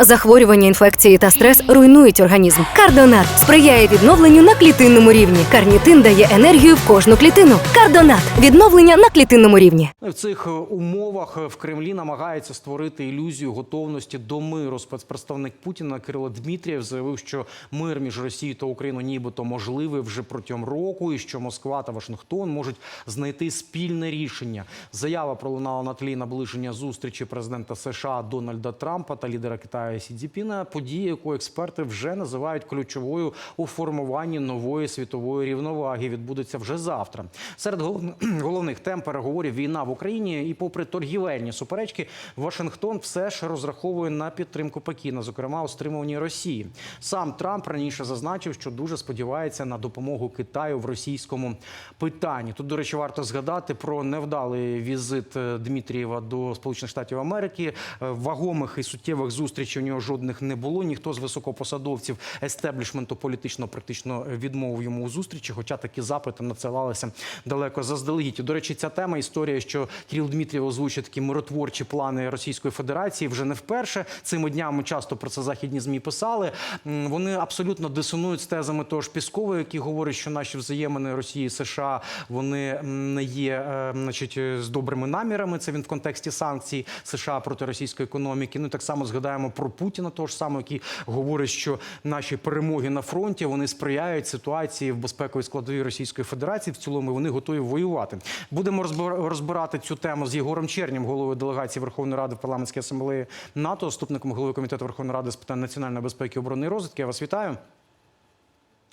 Захворювання, інфекції та стрес руйнують організм. Кардонат сприяє відновленню на клітинному рівні. Карнітин дає енергію в кожну клітину. Кардонат відновлення на клітинному рівні. В цих е, умовах е, в Кремлі намагаються створити ілюзію готовності до миру. Спецпредставник Путіна Кирило Дмитрієв заявив, що мир між Росією та Україною нібито можливий вже протягом року, і що Москва та Вашингтон можуть знайти спільне рішення. Заява пролунала на тлі наближення зустрічі президента США Дональда Трампа та лідера Китаю Сі Цзіпіна, події, яку експерти вже називають ключовою у формуванні нової світової рівноваги. Відбудеться вже завтра. Серед головних тем переговорів війна в Україні і, попри торгівельні суперечки, Вашингтон все ж розраховує на підтримку Пекіна, зокрема у стримуванні Росії. Сам Трамп раніше зазначив, що дуже сподівається на допомогу Китаю в російському питанні. Тут, до речі, варто згадати про невдалий візит е, Дмитрієва до Сполучених Штатів Америки. Е, Вагомих і суттєвих зустрічей у нього жодних не було. Ніхто з високопосадовців естеблішменту політично практично відмовив йому у зустрічі, хоча такі запити надсилалися далеко заздалегідь. До речі, ця тема історія, що Кирил Дмитрієв озвучив такі миротворчі плани Російської Федерації вже не вперше. Цими днями часто про це західні змі писали. Вони абсолютно дисонують з тезами того ж Піскова, який говорить, що наші взаємини Росії і США вони не є е, значить, е, з добрими намірами. Це він в контексті санкцій США проти російської економіки. Ну так само згадаємо про Путіна, того ж самого, який говорить, що наші перемоги на фронті вони сприяють ситуації в безпековій складовій Російської Федерації. В цілому вони готові воювати. Будемо розбира- розбирати цю тему з Єгором Чернім, головою делегації Верховної Ради в парламентській асамблеї НАТО, заступником голови комітету Верховної Ради з питань національної безпеки, оборони і розвитки. Я вас вітаю.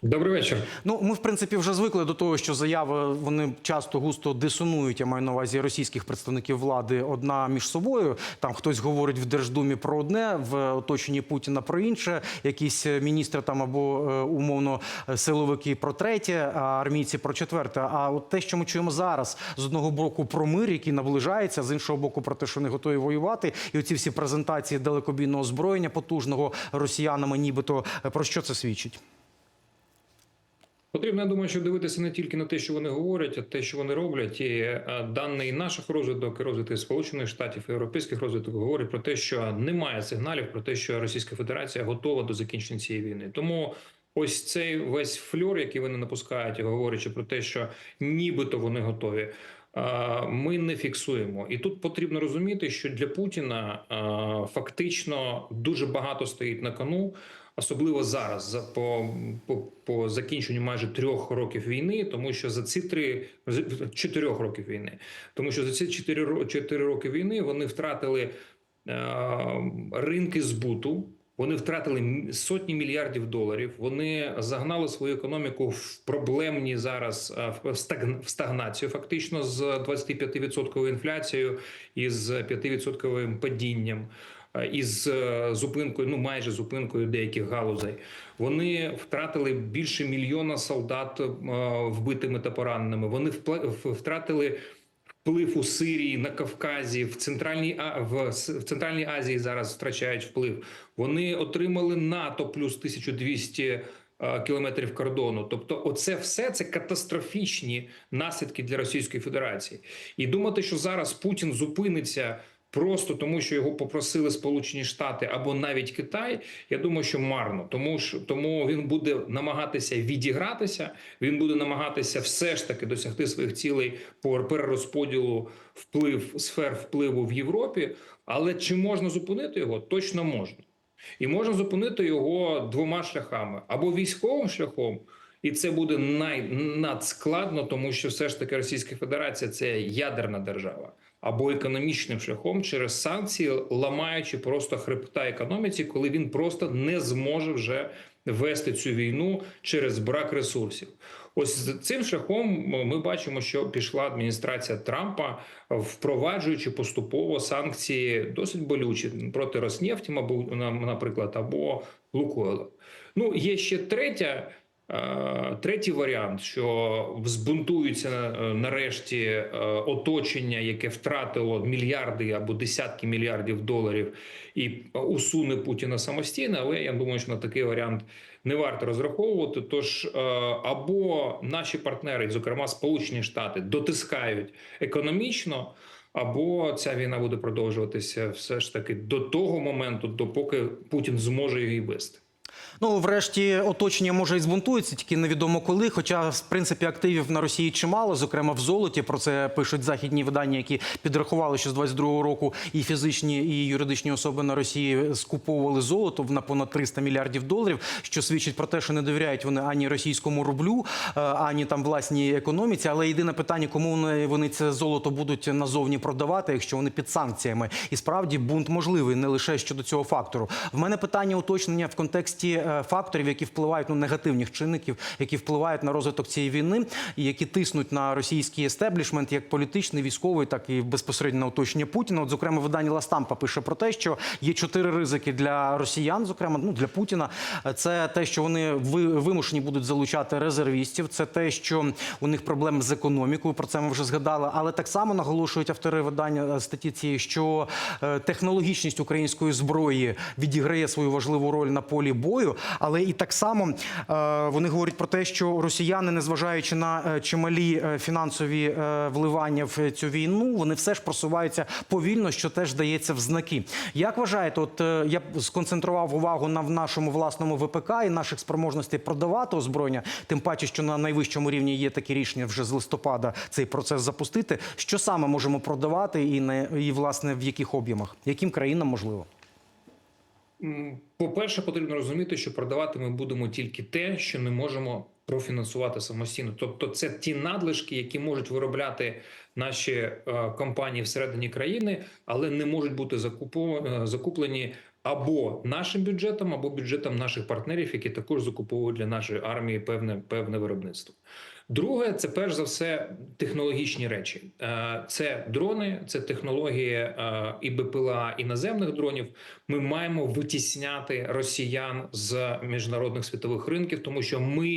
Добрий вечір. Ну, ми в принципі вже звикли до того, що заяви вони часто густо дисонують. Я маю на увазі російських представників влади одна між собою. Там хтось говорить в Держдумі про одне, в оточенні Путіна про інше. Якісь міністри там або е, умовно е, силовики про третє, а армійці про четверте. А от те, що ми чуємо зараз, з одного боку про мир, який наближається, з іншого боку, про те, що вони готові воювати, і оці всі презентації далекобійного озброєння потужного росіянами, нібито е, про що це свідчить? Потрібно, я думаю, що дивитися не тільки на те, що вони говорять, а те, що вони роблять. І е, даний наших розвиток, розвиток Сполучених Штатів європейських розвиток говорить про те, що немає сигналів про те, що Російська Федерація готова до закінчення цієї війни. Тому ось цей весь фльор, який вони напускають, говорячи про те, що нібито вони готові. е, Ми не фіксуємо, і тут потрібно розуміти, що для Путіна е, фактично дуже багато стоїть на кону. Особливо зараз за по, по, по закінченню майже трьох років війни, тому що за ці три чотирьох років війни, тому що за ці чотири чотири роки війни вони втратили е, ринки збуту. Вони втратили сотні мільярдів доларів. Вони загнали свою економіку в проблемні зараз е, в стагн- стагнацію, фактично з 25% інфляцією і з 5% падінням із е, зупинкою, ну майже зупинкою деяких галузей. Вони втратили більше мільйона солдат е, вбитими та пораненими. Вони втратили. Вплив у Сирії на Кавказі, в центральній в, центральній Азії зараз втрачають вплив. Вони отримали НАТО плюс 1200 е, кілометрів кордону. Тобто, оце все це катастрофічні наслідки для Російської Федерації. І думати, що зараз Путін зупиниться просто тому, що його попросили Сполучені Штати або навіть Китай. Я думаю, що марно, тому що тому він буде намагатися відігратися. Він буде намагатися все ж таки досягти своїх цілей по перерозподілу вплив сфер впливу в Європі. Але чи можна зупинити його? Точно можна. І можна зупинити його двома шляхами: або військовим шляхом, і це буде най надскладно, тому що все ж таки Російська Федерація це ядерна держава, або економічним шляхом через санкції, ламаючи просто хребта економіці, коли він просто не зможе вже вести цю війну через брак ресурсів. Ось цим шляхом ми бачимо, що пішла адміністрація Трампа, впроваджуючи поступово санкції досить болючі проти Роснефті, наприклад, або Лукойла. Ну є ще третя. Е, Третій варіант, що збунтується е, нарешті е, оточення, яке втратило мільярди або десятки мільярдів доларів, і усуне Путіна самостійно. Але я думаю, що на такий варіант не варто розраховувати. Тож або наші партнери, зокрема Сполучені Штати, дотискають економічно. або ця війна буде продовжуватися все ж таки до того моменту, допоки Путін зможе її вести. Ну, врешті, оточення може і збунтується, тільки невідомо коли. Хоча, в принципі, активів на Росії чимало, зокрема в золоті. Про це пишуть західні видання, які підрахували, що з 22-го року і фізичні, і юридичні особи на Росії скуповували золото на понад 300 мільярдів доларів, що свідчить про те, що не довіряють вони ані російському рублю, е, ані там власній економіці. Але єдине питання, кому вони, це золото будуть назовні продавати, якщо вони під санкціями. І справді бунт можливий не лише щодо цього фактору. В мене питання уточнення в контексті е, факторів, які впливають ну, негативних чинників, які впливають на розвиток цієї війни, і які тиснуть на російський естеблішмент, як політичний, військовий, так і безпосередньо на оточення Путіна. От, зокрема, видання Ластампа пише про те, що є чотири ризики для росіян, зокрема, ну для Путіна. Це те, що вони ви- вимушені будуть залучати резервістів. Це те, що у них проблеми з економікою. Про це ми вже згадали. Але так само наголошують автори видання е, статті цієї, що е, технологічність української зброї відіграє свою важливу роль на полі бою. Але і так само е, вони говорять про те, що росіяни, незважаючи на е, чималі е, фінансові вливання в цю війну, вони все ж просуваються повільно, що теж дається в знаки. Як вважаєте, от я сконцентрував увагу на нашому власному ВПК і наших спроможностей продавати озброєння, тим паче, що на найвищому рівні є такі рішення вже з листопада цей процес запустити. Що саме можемо продавати, і не і власне в яких об'ємах, яким країнам можливо? По-перше, потрібно розуміти, що продавати ми будемо тільки те, що не можемо профінансувати самостійно. Тобто, це ті надлишки, які можуть виробляти наші е, компанії всередині країни, але не можуть бути е, закуплені або нашим бюджетом, або бюджетом наших партнерів, які також закуповують для нашої армії певне певне виробництво. Друге, це перш за все технологічні речі. Е, Це дрони, це технології е, і БПЛА, і наземних дронів. Ми маємо витісняти росіян з міжнародних світових ринків, тому що ми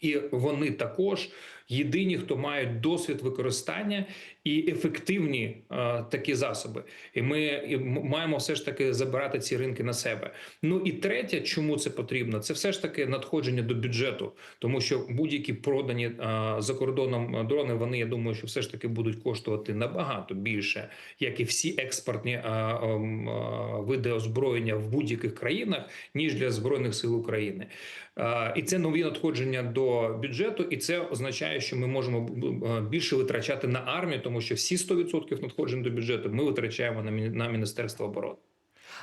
і вони також єдині, хто мають досвід використання і ефективні е, такі засоби. І ми і маємо все ж таки забирати ці ринки на себе. Ну і третє, чому це потрібно, це все ж таки надходження до бюджету, тому що будь-які продані е, за кордоном е, дрони, вони я думаю, що все ж таки будуть коштувати набагато більше, як і всі експортні е, ем, е, види озброєння в будь-яких країнах, ніж для збройних сил України. Е, І це нові надходження до бюджету, і це означає, що ми можемо е, більше витрачати на армію, тому що всі 100% надходжень до бюджету ми витрачаємо на міні- на міністерство оборони.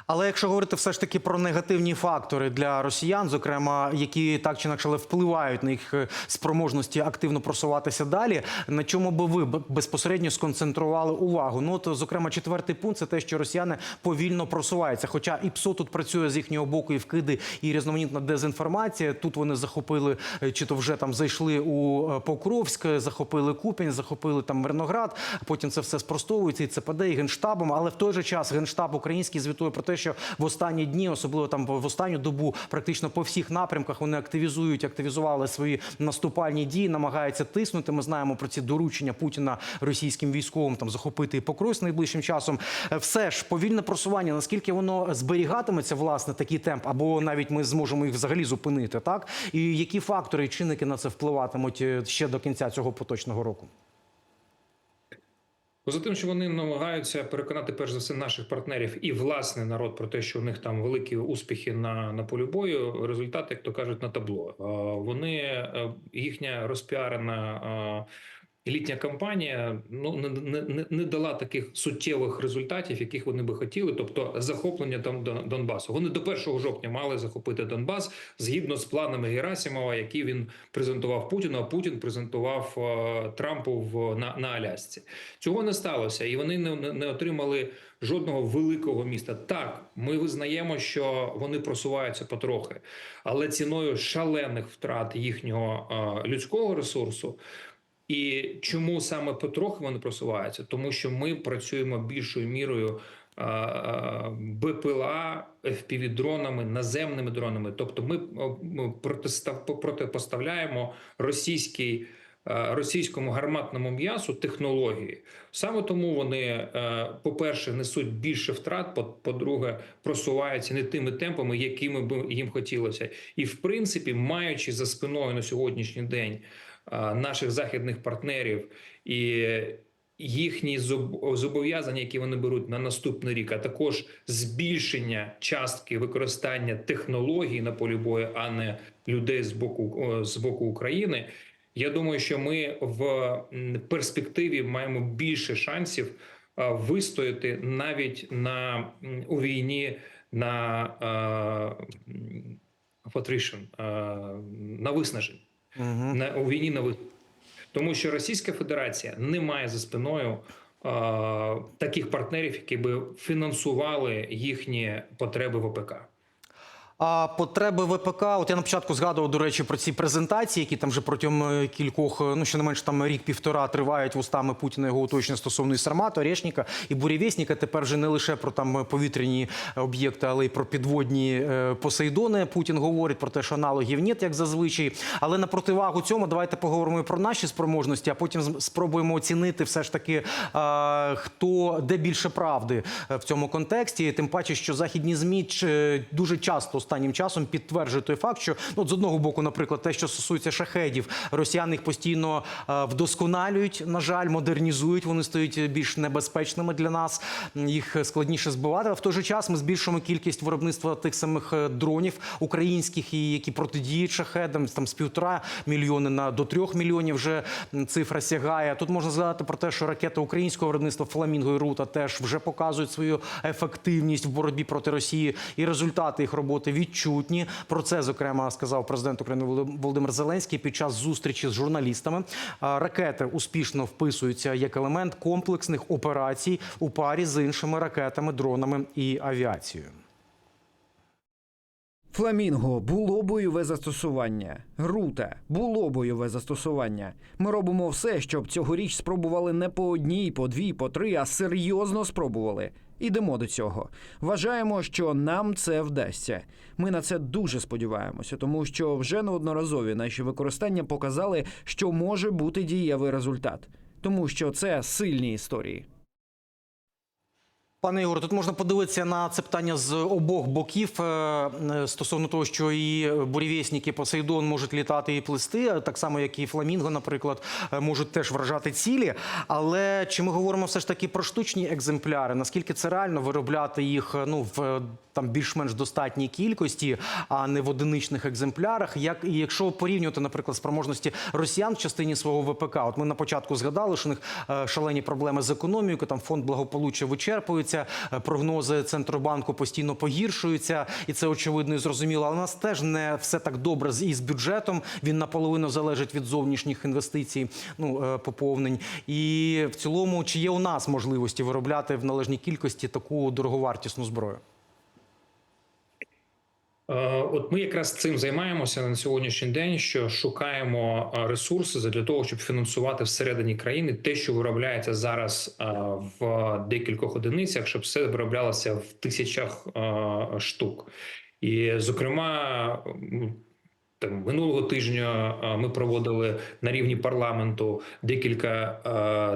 Але якщо говорити все ж таки про негативні фактори для росіян, зокрема, які так чи інакше впливають на їх е, спроможності активно просуватися далі, на чому би ви безпосередньо сконцентрували увагу? Ну, от, зокрема, четвертий пункт це те, що росіяни повільно просуваються. Хоча і ПСО тут працює з їхнього боку, і вкиди, і різноманітна дезінформація. Тут вони захопили, е, чи то вже там зайшли у е, Покровськ, захопили Купінь, захопили там Мирноград. Потім це все спростовується і ЦПД, і генштабом. Але в той же час генштаб український звітує про те, що в останні дні, особливо там в останню добу, практично по всіх напрямках вони активізують, активізували свої наступальні дії, намагаються тиснути. Ми знаємо про ці доручення Путіна російським військовим там захопити і Покровськ найближчим часом. Е, Все ж повільне просування. Наскільки воно зберігатиметься власне такий темп, або навіть ми зможемо їх взагалі зупинити, так і які фактори і чинники на це впливатимуть е, ще до кінця цього поточного року? За тим, що вони намагаються переконати перш за все наших партнерів і власний народ про те, що у них там великі успіхи на, на полі бою. Результати, як то кажуть, на табло. Вони е, їхня розпіарена літня кампанія ну не, не, не- дала таких суттєвих результатів, яких вони би хотіли, тобто захоплення там Дон- Донбасу. Вони до 1 жовтня мали захопити Донбас згідно з планами Герасимова, які він презентував Путіну. А Путін презентував е, Трампу в на, на Алясці. Цього не сталося, і вони не, не, не отримали жодного великого міста. Так, ми визнаємо, що вони просуваються потрохи, але ціною шалених втрат їхнього е, людського ресурсу. І чому саме потрохи вони просуваються? Тому що ми працюємо більшою мірою БПЛА, FPV-дронами, наземними дронами. Тобто, ми протипоставляємо російський. Російському гарматному м'ясу технології саме тому вони, е, по-перше, несуть більше втрат. по- По-друге, просуваються не тими темпами, якими б їм хотілося, і в принципі, маючи за спиною на сьогоднішній день наших західних партнерів і їхні зоб- зобов'язання, які вони беруть на наступний рік, а також збільшення частки використання технологій на полі бою, а не людей з боку з боку України. Я думаю, що ми в перспективі маємо більше шансів вистояти навіть на у війні на е, attrition, е, на виснаження Угу. на у війні на ви- тому що Російська Федерація не має за спиною е, таких партнерів, які би фінансували їхні потреби в ОПК. А потреби ВПК, от я на початку згадував, до речі, про ці презентації, які там вже протягом е, кількох, е, ну щонайменш там рік-півтора тривають вустами Путіна його оточення стосовно і Сармату, Орешника і Бурєвєсника. Тепер вже не лише про там повітряні об'єкти, але й про підводні е, Посейдони. Путін говорить про те, що аналогів нет, як зазвичай. Але на противагу цьому давайте поговоримо і про наші спроможності, а потім спробуємо оцінити все ж таки, е, хто де більше правди е, в цьому контексті. Тим паче, що західні змі дуже часто останнім часом підтверджують той факт, що ну, з одного боку, наприклад, те, що стосується шахедів, росіяни їх постійно е, вдосконалюють. На жаль, модернізують. Вони стають більш небезпечними для нас. Їх складніше збивати. А в той же час ми збільшуємо кількість виробництва тих самих е, дронів українських, і які протидіють шахедам. Там з півтора мільйони на до трьох мільйонів вже цифра сягає. Тут можна згадати про те, що ракети українського виробництва Фламінго і Рута теж вже показують свою ефективність в боротьбі проти Росії, і результати їх роботи відчутні. Про це зокрема сказав президент України Володим- Володимир Зеленський під час зустрічі з журналістами. Ракети успішно вписуються як елемент комплексних операцій у парі з іншими ракетами, дронами і авіацією. Фламінго було бойове застосування. Рута було бойове застосування. Ми робимо все, щоб цьогоріч спробували не по одній, по дві, по три, а серйозно спробували. Ідемо до цього. Вважаємо, що нам це вдасться. Ми на це дуже сподіваємося, тому що вже неодноразові наші використання показали, що може бути дієвий результат, тому що це сильні історії. Пане Ігоре, тут можна подивитися на це питання з обох боків е, е, стосовно того, що і бурєвєсники Посейдон можуть літати і плисти, так само як і Фламінго, наприклад, е, можуть теж вражати цілі. Але чи ми говоримо все ж таки про штучні екземпляри? Наскільки це реально виробляти їх ну в там більш-менш достатній кількості, а не в одиничних екземплярах? Як і якщо порівнювати, наприклад, спроможності росіян в частині свого ВПК, от ми на початку згадали, що у них шалені проблеми з економікою, там фонд благополуччя вичерпується, е, прогнози центробанку постійно погіршуються, і це очевидно і зрозуміло. Але у нас теж не все так добре з із бюджетом. Він наполовину залежить від зовнішніх інвестицій, ну е, поповнень. І в цілому, чи є у нас можливості виробляти в належній кількості таку дороговартісну зброю? Е, От ми якраз цим займаємося на сьогоднішній день, що шукаємо е, ресурси для того, щоб фінансувати всередині країни те, що виробляється зараз е, в декількох одиницях, щоб все вироблялося в тисячах штук. І, зокрема, там минулого тижня ми проводили на рівні парламенту декілька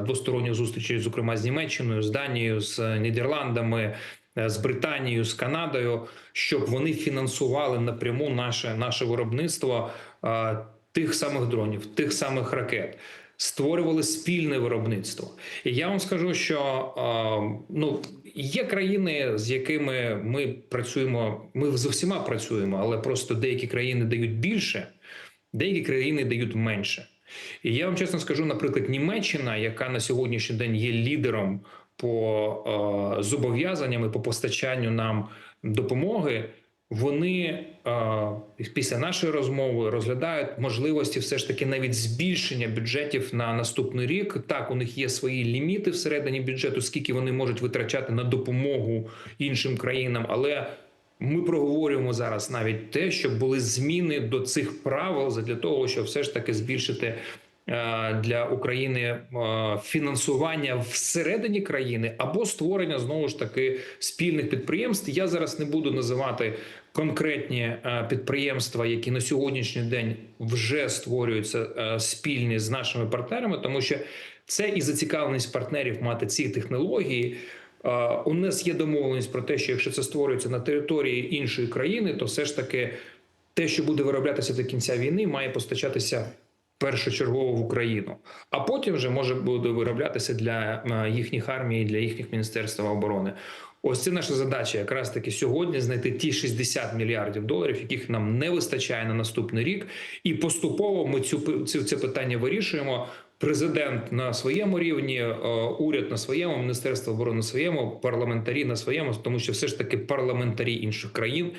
двосторонніх зустрічей, зокрема з Німеччиною, з Данією, з Нідерландами, з Британією, з Канадою, щоб вони фінансували напряму наше, наше виробництво е, тих самих дронів, тих самих ракет. Створювали спільне виробництво, і я вам скажу, що е, ну є країни, з якими ми працюємо. Ми з усіма працюємо, але просто деякі країни дають більше, деякі країни дають менше. І я вам чесно скажу, наприклад, Німеччина, яка на сьогоднішній день є лідером по е, зобов'язанням по постачанню нам допомоги, вони е, після нашої розмови розглядають можливості все ж таки навіть збільшення бюджетів на наступний рік. Так, у них є свої ліміти всередині бюджету, скільки вони можуть витрачати на допомогу іншим країнам, але ми проговорюємо зараз навіть те, щоб були зміни до цих правил для того, щоб все ж таки збільшити для України е, фінансування всередині країни або створення знову ж таки спільних підприємств. Я зараз не буду називати конкретні е, підприємства, які на сьогоднішній день вже створюються е, спільні з нашими партнерами, тому що це і зацікавленість партнерів мати ці технології. Е, У нас є домовленість про те, що якщо це створюється на території іншої країни, то все ж таки те, що буде вироблятися до кінця війни, має постачатися першочергово в Україну, а потім вже може буде вироблятися для е, їхніх армій, для їхніх міністерств оборони. Ось це наша задача, якраз таки сьогодні знайти ті 60 мільярдів доларів, яких нам не вистачає на наступний рік, і поступово ми цю це питання вирішуємо. Президент на своєму рівні, е, уряд на своєму, міністерство оборони на своєму, парламентарі на своєму, тому що все ж таки парламентарі інших країн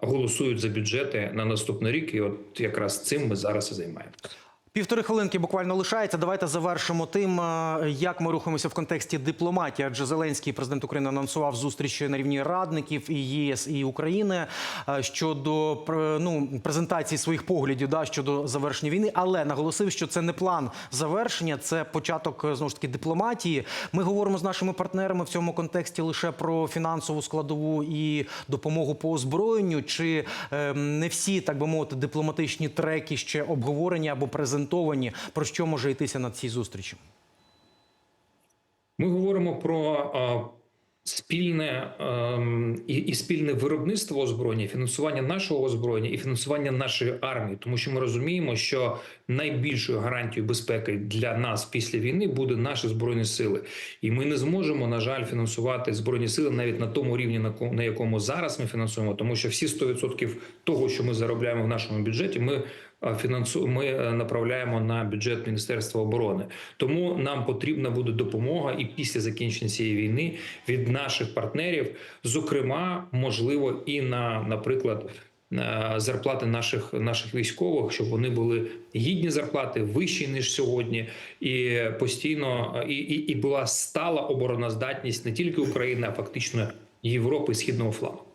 голосують за бюджети на наступний рік, і от якраз цим ми зараз і займаємося. Півтори хвилинки буквально лишається. Давайте завершимо тим, е, як ми рухаємося в контексті дипломатії. Адже Зеленський, президент України, анонсував зустрічі на рівні радників і ЄС і України е, щодо ну, презентації своїх поглядів да, щодо завершення війни, але наголосив, що це не план завершення, це початок е, знову ж таки дипломатії. Ми говоримо з нашими партнерами в цьому контексті лише про фінансову складову і допомогу по озброєнню. Чи е, не всі, так би мовити, дипломатичні треки ще обговорені або презентовані? Про що може йтися на цій зустрічі? Ми говоримо про спільне ем, і, і спільне виробництво озброєння, фінансування нашого озброєння і фінансування нашої армії, тому що ми розуміємо, що найбільшою гарантією безпеки для нас після війни буде наші збройні сили, і ми не зможемо, на жаль, фінансувати збройні сили навіть на тому рівні, на на якому зараз ми фінансуємо, тому що всі 100% того, що ми заробляємо в нашому бюджеті, ми. Ми е, направляємо на бюджет Міністерства оборони. Тому нам потрібна буде допомога і після закінчення цієї війни від наших партнерів, зокрема, можливо, і на, наприклад. е, Зарплати наших наших військових, щоб вони були гідні зарплати, вищі ніж сьогодні, і постійно і, і, і була стала обороноздатність не тільки України, а фактично Європи східного флангу.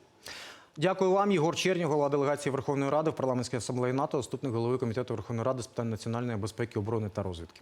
Дякую вам, Єгор Чернів, голова делегації Верховної Ради в парламентській асамблеї НАТО, заступник голови комітету Верховної Ради з питань національної безпеки, оборони та розвідки.